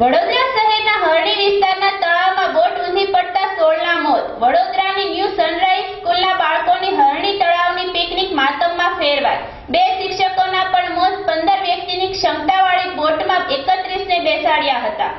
વડોદરા શહેરના હરણી વિસ્તારના તળાવમાં બોટ ઊંધી પડતા સોળના મોત. વડોદરાની ન્યૂ સનરાઈઝ સ્કૂલના બાળકોની હરણી તળાવની પિકનિક માતમમાં ફેરવાઈ. બે શિક્ષકોના પણ મોત, પંદર વ્યક્તિની ક્ષમતાવાળી બોટમાં એકત્રીસને બેસાડ્યા હતા.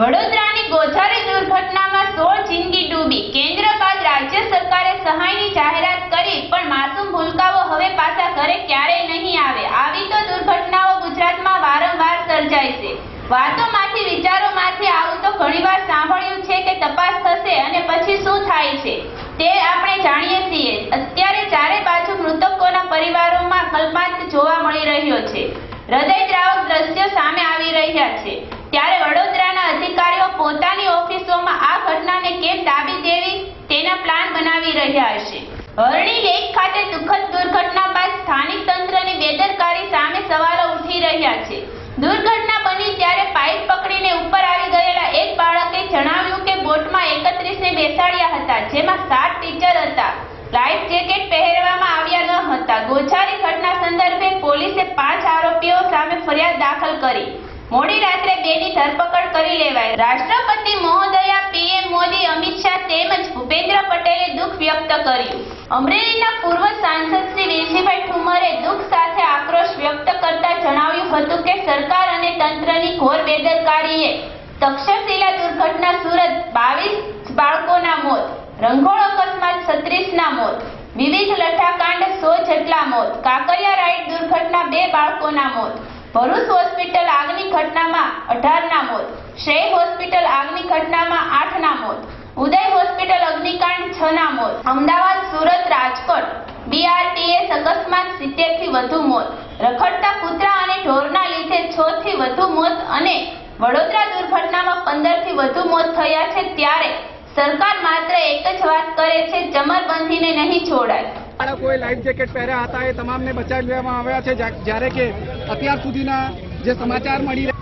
વડોદરાની ગોઝારી દુર્ઘટનામાં સોળ જિંદગી ડૂબી. કેન્દ્ર બાદ રાજ્ય સરકારે સહાયની જાહેરાત કરી, પણ માસૂમ ભૂલકાઓ હવે પાછા ઘરે ક્યારેય નહીં આવે. આવી તો દુર્ઘટનાઓ ગુજરાતમાં વારંવાર સર્જાય છે. વાતોમાંથી વિચારોમાંથી આવું તો ઘણીવાર સાંભળ્યું છે કે તપાસ થશે અને પછી શું થાય છે? તે આપણે જાણીએ છીએ. અત્યારે ચારે બાજુ મૃતકોના પરિવારોમાં કલ્પાંત જોવા મળી રહ્યો છે. હૃદયદ્રાવક દ્રશ્યો સામે આવી રહ્યા છે. ત્યારે વડોદરાના અધિકારીઓ પોતાની ઓફિસોમાં આ ઘટનાને કેમ દાબી દેવી તેના પ્લાન બનાવી રહ્યા હશે. હરણી લેક ખાતે દુઃખદ દુર્ઘટના બાદ સ્થાનિક તંત્રની બેદરકારી સામે સવાલો ઉઠી રહ્યા છે. દુર્ઘટના બની ત્યારે પાઇપ પકડીને ઉપર આવી ગયેલા એક બાળકે જણાવ્યું કે બોટમાં એકત્રીસને બેસાડ્યા હતા, જેમાં સાત ટીચર હતા. લાઈફ જેકેટ પહેરવામાં આવ્યા ન હતા. ગોઝારી ઘટના સંદર્ભે પોલીસે પાંચ આરોપીઓ સામે ફરિયાદ દાખલ કરી. મોડી રાત્રે બેની ધરપકડ કરી લેવાય રાષ્ટ્રપતિ મહોદયા પીએમ મોદી, અમિત શાહ તેમજ ભૂપેન્દ્ર પટેલે દુઃખ વ્યક્ત કર્યું. અમરેલીના પૂર્વ સાંસદ શ્રી વિરજીભાઈ ઠુમરે દુઃખ સાથે આક્રોશ વ્યક્ત કરતા જણાવ્યું હતું કે સરકાર અને તંત્રની ઘોર બેદરકારીએ તક્ષશિલા દુર્ઘટના સુરત બાવીસ બાળકોના મોત, રંગોળ અકસ્માત છત્રીસના મોત, વિવિધ લઠ્ઠાકાંડ સો જેટલા મોત, કાકરિયા રાઈડ દુર્ઘટના બે બાળકોના મોત, ભરૂચ હોસ્પિટલ આગની ઘટનામાં અઢારના મોત, શ્રેય હોસ્પિટલ આગની ઘટનામાં આઠના મોત, ઉદય હોસ્પિટલ અગ્નિકાંડ છના મોત, અમદાવાદ, સુરત, રાજકોટ, બીઆરટીએસ અકસ્માત સિત્તેરથી વધુ મોત, રખડતા કૂતરા અને ઢોરના લીધે છ થી વધુ મોત અને વડોદરા દુર્ઘટનામાં પંદરથી વધુ મોત થયા છે ત્યારે સરકાર માત્ર એક જ વાત કરે છે જમરબંધીને નહીં છોડાય. કોઈ લાઈફ જેકેટ પહેર્યા હતા એ તમામને બચાવી લેવામાં આવ્યા છે? જ્યારે કે અત્યાર સુધીના જે સમાચાર મળી રહ્યા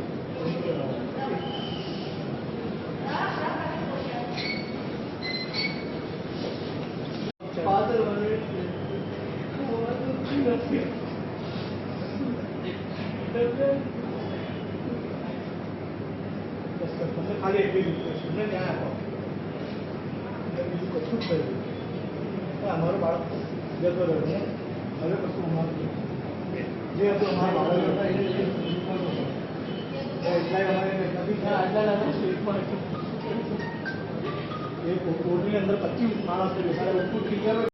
ખાલી એટલી આપો બીજું કશું જ થયું પણ અમારું બાળક જતો રહ્યો હવે કશું અમારું જે હતું અમારા બાળક હતા એ જે એટલાય અમારે નથી થયા આટલા પણ એ કોર્ટની અંદર પચીસ ઉપર ક્લિયર